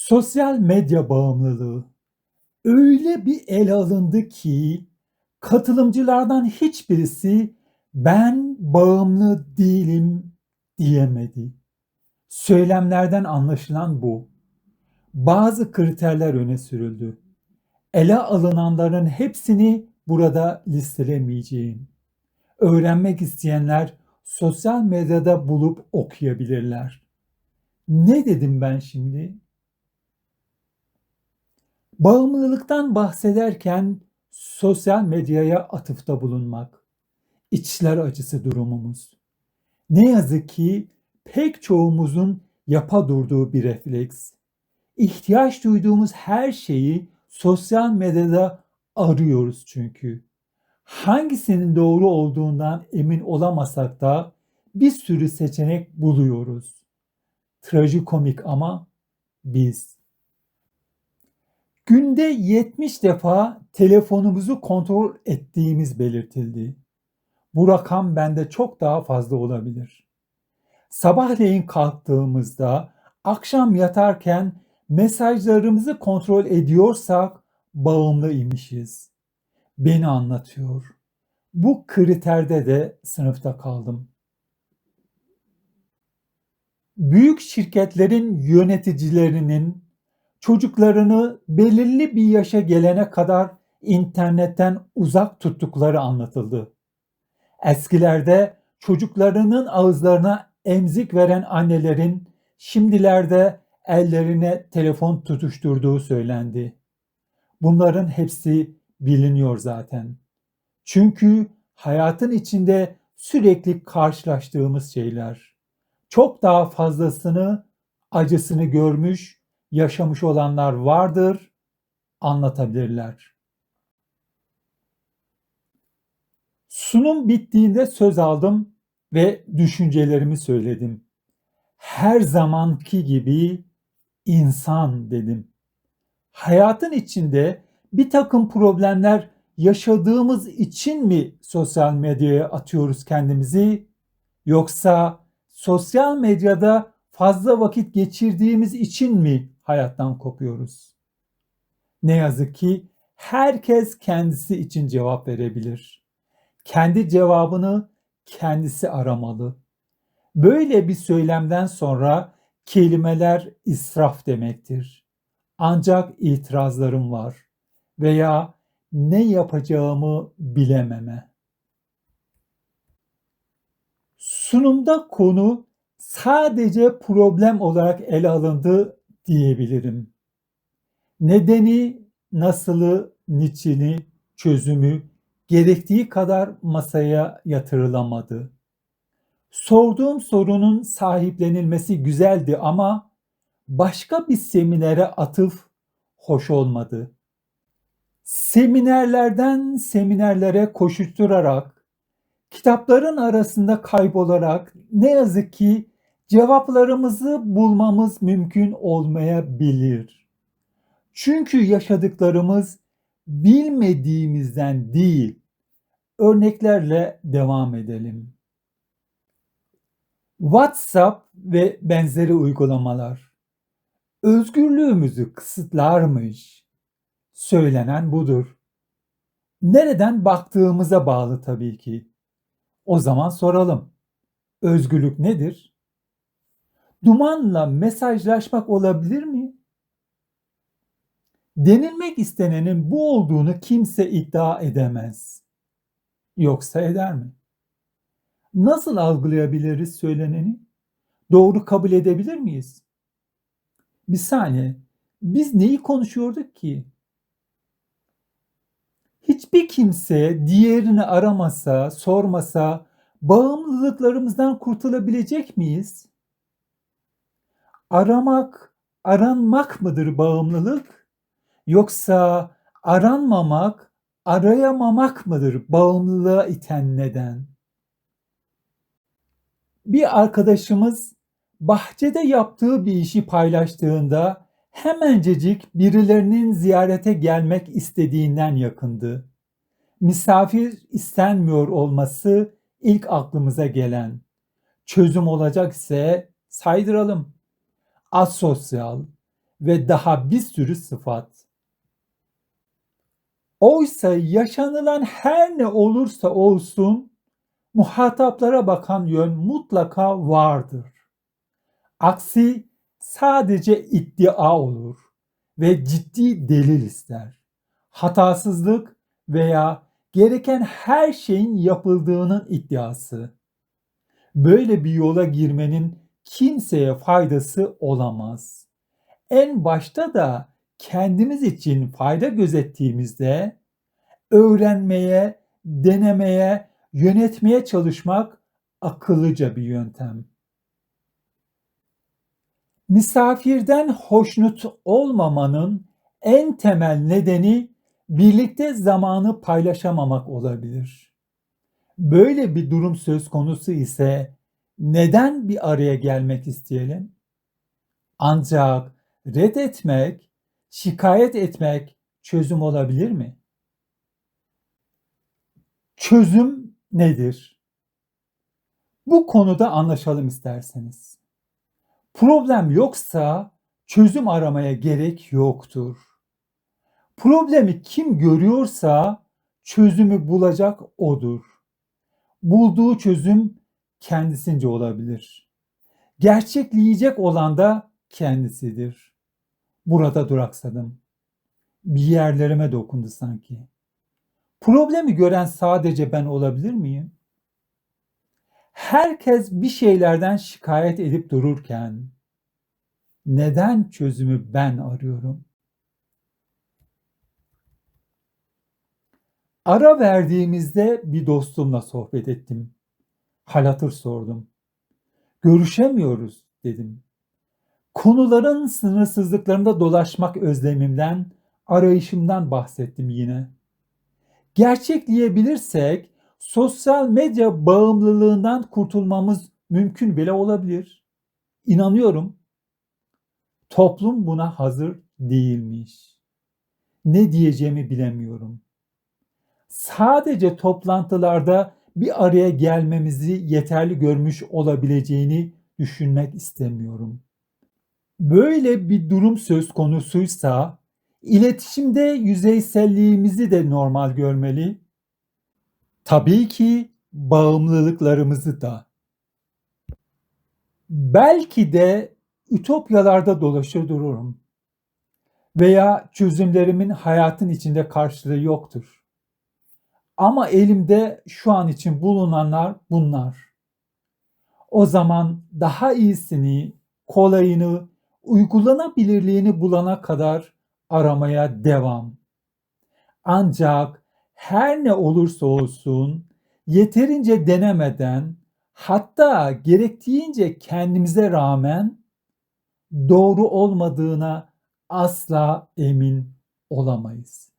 Sosyal medya bağımlılığı öyle bir ele alındı ki katılımcılardan hiçbirisi ben bağımlı değilim diyemedi. Söylemlerden anlaşılan bu. Bazı kriterler öne sürüldü. Ele alınanların hepsini burada listelemeyeceğim. Öğrenmek isteyenler sosyal medyada bulup okuyabilirler. Ne dedim ben şimdi? Bağımlılıktan bahsederken sosyal medyaya atıfta bulunmak. İçler acısı durumumuz. Ne yazık ki pek çoğumuzun yapa durduğu bir refleks. İhtiyaç duyduğumuz her şeyi sosyal medyada arıyoruz çünkü. Hangisinin doğru olduğundan emin olamasak da bir sürü seçenek buluyoruz. Trajikomik ama biz Günde 70 defa telefonumuzu kontrol ettiğimiz belirtildi. Bu rakam bende çok daha fazla olabilir. Sabahleyin kalktığımızda, akşam yatarken mesajlarımızı kontrol ediyorsak bağımlı imişiz. Beni anlatıyor. Bu kriterde de sınıfta kaldım. Büyük şirketlerin yöneticilerinin çocuklarını belirli bir yaşa gelene kadar internetten uzak tuttukları anlatıldı. Eskilerde çocuklarının ağızlarına emzik veren annelerin şimdilerde ellerine telefon tutuşturduğu söylendi. Bunların hepsi biliniyor zaten. Çünkü hayatın içinde sürekli karşılaştığımız şeyler. Çok daha fazlasını, acısını görmüş yaşamış olanlar vardır, anlatabilirler. Sunum bittiğinde söz aldım ve düşüncelerimi söyledim. Her zamanki gibi insan dedim. Hayatın içinde bir takım problemler yaşadığımız için mi sosyal medyaya atıyoruz kendimizi yoksa sosyal medyada fazla vakit geçirdiğimiz için mi hayattan kopuyoruz. Ne yazık ki herkes kendisi için cevap verebilir. Kendi cevabını kendisi aramalı. Böyle bir söylemden sonra kelimeler israf demektir. Ancak itirazlarım var veya ne yapacağımı bilememe. Sunumda konu sadece problem olarak ele alındı diyebilirim. Nedeni, nasılı, niçini, çözümü gerektiği kadar masaya yatırılamadı. Sorduğum sorunun sahiplenilmesi güzeldi ama başka bir seminere atıf hoş olmadı. Seminerlerden seminerlere koşuşturarak, kitapların arasında kaybolarak ne yazık ki cevaplarımızı bulmamız mümkün olmayabilir. Çünkü yaşadıklarımız bilmediğimizden değil. Örneklerle devam edelim. WhatsApp ve benzeri uygulamalar özgürlüğümüzü kısıtlarmış. Söylenen budur. Nereden baktığımıza bağlı tabii ki. O zaman soralım. Özgürlük nedir? Dumanla mesajlaşmak olabilir mi? Denilmek istenenin bu olduğunu kimse iddia edemez. Yoksa eder mi? Nasıl algılayabiliriz söyleneni? Doğru kabul edebilir miyiz? Bir saniye. Biz neyi konuşuyorduk ki? Hiçbir kimse diğerini aramasa, sormasa bağımlılıklarımızdan kurtulabilecek miyiz? Aramak, aranmak mıdır bağımlılık? Yoksa aranmamak, arayamamak mıdır bağımlılığa iten neden? Bir arkadaşımız bahçede yaptığı bir işi paylaştığında hemencecik birilerinin ziyarete gelmek istediğinden yakındı. Misafir istenmiyor olması ilk aklımıza gelen. Çözüm olacak ise saydıralım asosyal, ve daha bir sürü sıfat. Oysa yaşanılan her ne olursa olsun muhataplara bakan yön mutlaka vardır. Aksi sadece iddia olur ve ciddi delil ister. Hatasızlık veya gereken her şeyin yapıldığının iddiası. Böyle bir yola girmenin kimseye faydası olamaz. En başta da kendimiz için fayda gözettiğimizde öğrenmeye, denemeye, yönetmeye çalışmak akıllıca bir yöntem. Misafirden hoşnut olmamanın en temel nedeni birlikte zamanı paylaşamamak olabilir. Böyle bir durum söz konusu ise neden bir araya gelmek isteyelim? Ancak reddetmek, şikayet etmek çözüm olabilir mi? Çözüm nedir? Bu konuda anlaşalım isterseniz. Problem yoksa çözüm aramaya gerek yoktur. Problemi kim görüyorsa çözümü bulacak odur. Bulduğu çözüm kendisince olabilir. Gerçekleyecek olan da kendisidir. Burada duraksadım. Bir yerlerime dokundu sanki. Problemi gören sadece ben olabilir miyim? Herkes bir şeylerden şikayet edip dururken neden çözümü ben arıyorum? Ara verdiğimizde bir dostumla sohbet ettim. Hal hatır sordum. Görüşemiyoruz dedim. Konuların sınırsızlıklarında dolaşmak özlemimden, arayışımdan bahsettim yine. Gerçekleyebilirsek sosyal medya bağımlılığından kurtulmamız mümkün bile olabilir. İnanıyorum. Toplum buna hazır değilmiş. Ne diyeceğimi bilemiyorum. Sadece toplantılarda bir araya gelmemizi yeterli görmüş olabileceğini düşünmek istemiyorum. Böyle bir durum söz konusuysa iletişimde yüzeyselliğimizi de normal görmeli. Tabii ki bağımlılıklarımızı da. Belki de ütopyalarda dolaşır dururum. Veya çözümlerimin hayatın içinde karşılığı yoktur. Ama elimde şu an için bulunanlar bunlar. O zaman daha iyisini, kolayını, uygulanabilirliğini bulana kadar aramaya devam. Ancak her ne olursa olsun yeterince denemeden hatta gerektiğince kendimize rağmen doğru olmadığına asla emin olamayız.